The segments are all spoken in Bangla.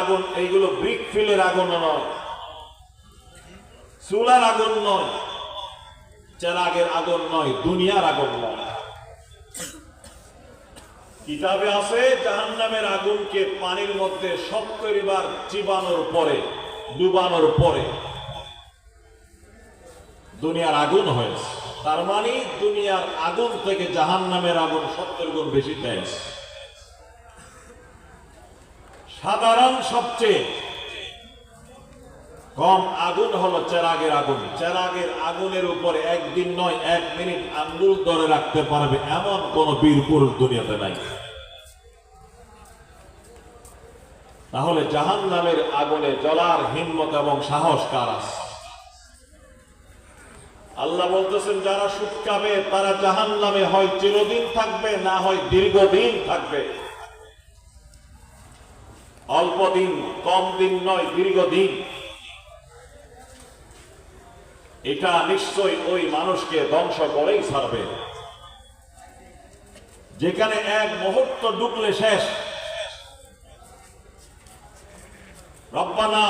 আগুন, এইগুলো ব্রিক ফিলের আগুন নয়। চুলার আগুন নয়, চেরাগের আগুন নয়, দুনিয়ার আগুন নয়। কিতাবে আছে, জাহান্নামের আগুনকে পানির মধ্যে সত্তর বার চিবানোর পরে, ডুবানোর পরে দুনিয়ার আগুন হয়েছে। তার মানে দুনিয়ার আগুন থেকে জাহান্নামের আগুন সত্তর গুণ বেশি তেজ। সাধারণ সবচেয়ে কম আগুন হলো চেরাগের আগুন। চেরাগের আগুনের উপরে একদিন নয়, এক মিনিট আঙ্গুল ধরে রাখতে পারবে এমন কোন বীর পুরুষ দুনিয়াতে নাই। তাহলে জাহান নামের আগুনে জ্বলার হিম্মত এবং সাহস কার আছে? আল্লাহ বলতেছেন, যারা সুটকাবে তারা জাহান নামে হয় চিরদিন থাকবে, না হয় দীর্ঘদিন থাকবে। অল্প দিন কম দিন নয়, দীর্ঘদিন। এটা নিশ্চয়ই ওই মানুষকে ধ্বংস করেই ছাড়বে। যেখানে এক মুহূর্ত ডুবলে শেষ। রব্বানা,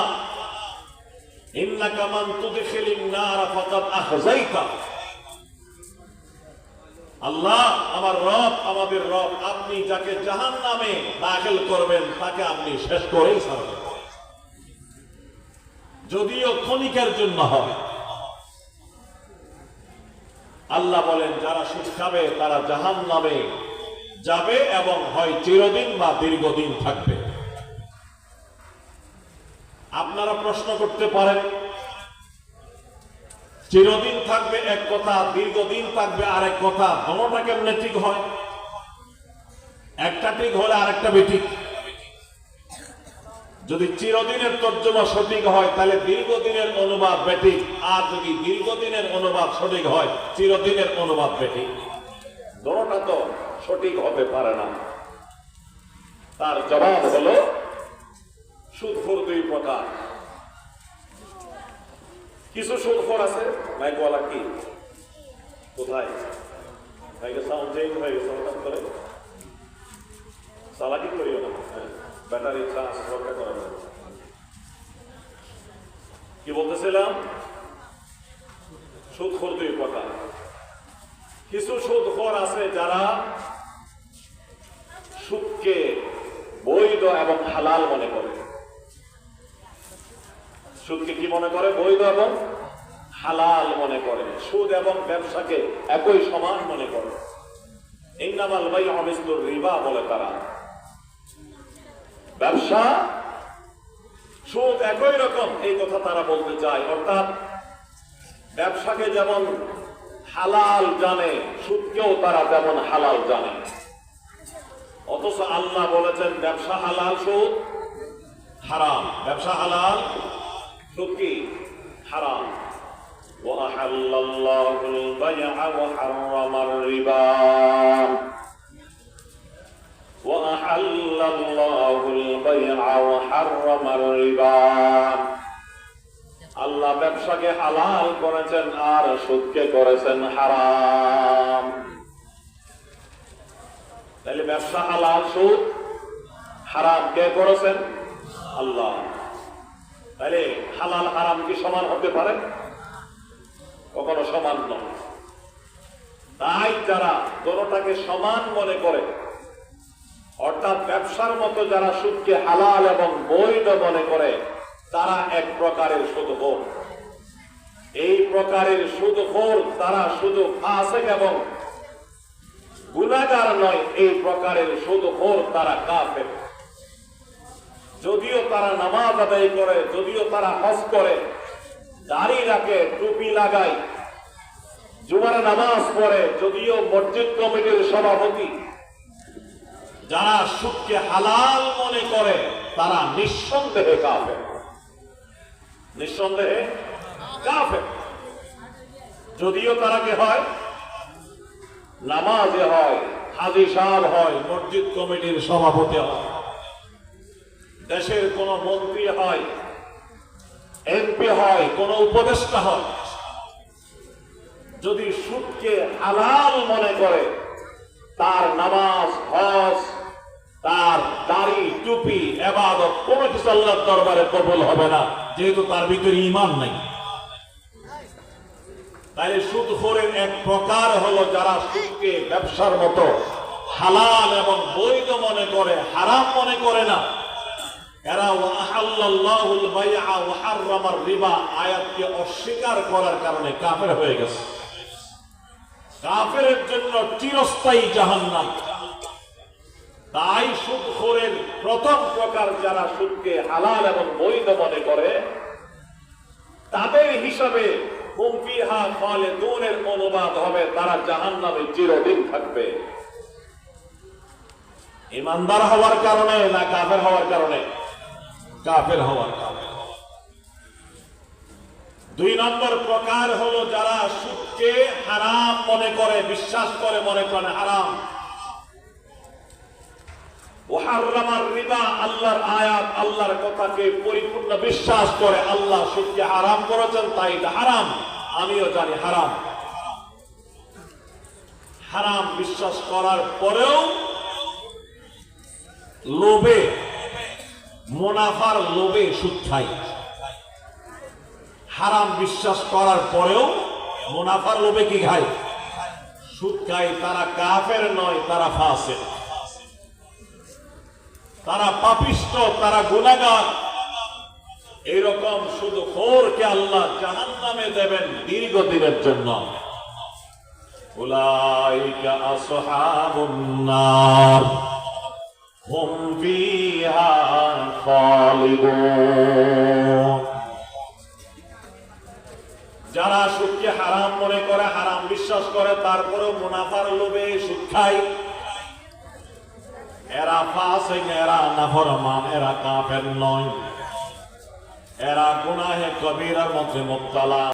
ইন্নাকা মান তুদখিলিন নার ফাকাদ আখযাইতা আল্লাহ আমার রব, আমাদের রব, আপনি যাকে জাহান নামে দাখিল করবেন, তাকে আপনি শেষ করেই ছাড়বেন। যদিও ক্ষণিকের জন্য হবে। আল্লাহ বলেন, যারা সুদ তারা জাহান নামে যাবে এবং হয় চিরদিন বা দীর্ঘদিন থাকবে। আপনারা প্রশ্ন করতে পারেন চিরদিন থাকবে এক কথা, দীর্ঘদিন থাকবে আর এক কথা। দোনোটা কেমনে ঠিক হয়? একটা ঠিক হলে আরেকটা বেঠিক যদি চিরদিনের তর্জমা সঠিক হয়, তাহলে দীর্ঘদিনের অনুবাদ বেঠিক আর যদি দীর্ঘদিনের অনুবাদ সঠিক হয়, চিরদিনের অনুবাদ বেঠিক দোনোটা তো সঠিক হতে পারে না। তার জবাব হলো, সুদখোর দুই প্রকার। কিছু সুদখোর আছে? মাইকওয়ালা কি? কোথায়? মাইকে সাউন্ড চেঞ্জ হয়ে গেছে হঠাৎ করে। চালাকি করিও না। হ্যাঁ, ব্যাটারি চার্জ রক্ষা করা যাবে কি বলতেছিলাম? সুদখোর দুই প্রকার। কিছু সুদখোর আছে যারা সুদকে বৈধ এবং হালাল মনে করে। সুদকে কি মনে করে? বৈধ এবং হালাল মনে করে। সুদ এবং ব্যবসাকে একই সমান মনে করে। ইন্নামাল ভাই অমিস্তুর রিবা বলে তারা। ব্যবসা, সুদ একই রকম, এই কথা তারা বলতে চায়। অর্থাৎ ব্যবসাকে যেমন হালাল জানে, সুদকেও তারা তেমন হালাল জানে। অথচ আল্লাহ বলেছেন, ব্যবসা হালাল, সুদ হারাম। ব্যবসা হালাল সুদ কি হারাম وأحل الله البيع وحرم الربا وأحل الله البيع وحرم الربا আল্লাহ ব্যবসাকে হালাল করেছেন আর সুদকে করেছেন হারাম তাহলে ব্যবসা হালাল সুদ হারাম কে করেছেন আল্লাহ তাহলে হালাল হারাম কি সমান হতে পারে? কখনো সমান নয়। তাই যারা দোনোটাকে সমান মনে করে, অর্থাৎ ব্যবসার মতো যারা সুদকে হালাল এবং বৈধ মনে করে, তারা এক প্রকারের সুদখোর। এই প্রকারের সুদখোর তারা শুধু ফাসেক এবং গুণাগার নয়, এই প্রকারের সুদখোর তারা কাফের। যদিও তারা নামাজ আদায় করে, যদিও তারা হজ করে, দাড়ি রাখে, টুপি লাগায়, জুমার নামাজ পড়ে, যদিও মসজিদ কমিটির সভাপতি যারা সুখকে হালাল মনে করে, তারা নিঃসন্দেহে কাফের। নিঃসন্দেহে কাফের। যদিও তারা কি হয়? নামাজে হয় হাজি সাহেব হয়, মসজিদ কমিটির সভাপতি হয়। দেশের কোন মন্ত্রী হয়, এমপি হয়, কোন উপদেষ্টা হয়, যদি সুদকে হালাল মনে করে, তার নামাজ, হজ, তার দাড়ি, টুপি, এবাদত, কোনো কিছু আল্লাহর দরবারে কবুল হবে না, যেহেতু তার ভিতরে ইমান নাই। তাই সুদখোরের এক প্রকার হলো যারা সুদকে ব্যবসার মতো হালাল এবং বৈধ মনে করে, হারাম মনে করে না। এরা ওয়াহাল্লাল্লাহুল বাইআ রিবা, আয়াতকে অস্বীকার করার কারণে কাফের হয়ে গেছে। জন্য চিরস্থায়ী জাহান্নাম। তাই প্রথম প্রকার যারা সুদকে হালাল এবং বৈধ মনে করে, তাদের হিসাবে ফলে দূরের অনুবাদ হবে, তারা জাহান নামে চিরদিন থাকবে। ইমানদার হওয়ার কারণে না কাফের হওয়ার কারণে? কাফের হওয়ার দুই নম্বর প্রকার হলো যারা সুদকে হারাম মনে করে, বিশ্বাস করে, মনে করে হারাম। আল্লাহর আয়াত, আল্লাহর পরিপূর্ণ বিশ্বাস করে আল্লাহ সুদকে হারাম করেছেন, তাই হারাম। আমিও জানি হারাম। হারাম বিশ্বাস করার পরেও লোভে মুনাফার লোভে সুদ খাই হারাম বিশ্বাস করার পরেও মুনাফার লোভে কি খায়? সুদ খায়। তারা কাফের নয়, তারা ফাসেক। তারা পাপিষ্ট, তারা গুণাগার এইরকম শুধু খোরকে আল্লাহ জাহান নামে দেবেন দীর্ঘদিনের জন্য। উলাইকা আসহাবুন হুম ফিহা খালিদুন যারা সুদকে হারাম মনে করে, হারাম বিশ্বাস করে, তারপরেও মুনাফার লোভে সুদ খায়। এরা ফাসিক, এরা নাফরমান, এরা কাফের নয়। এরা গুনাহে কবিরার মধ্যে মুক্তালা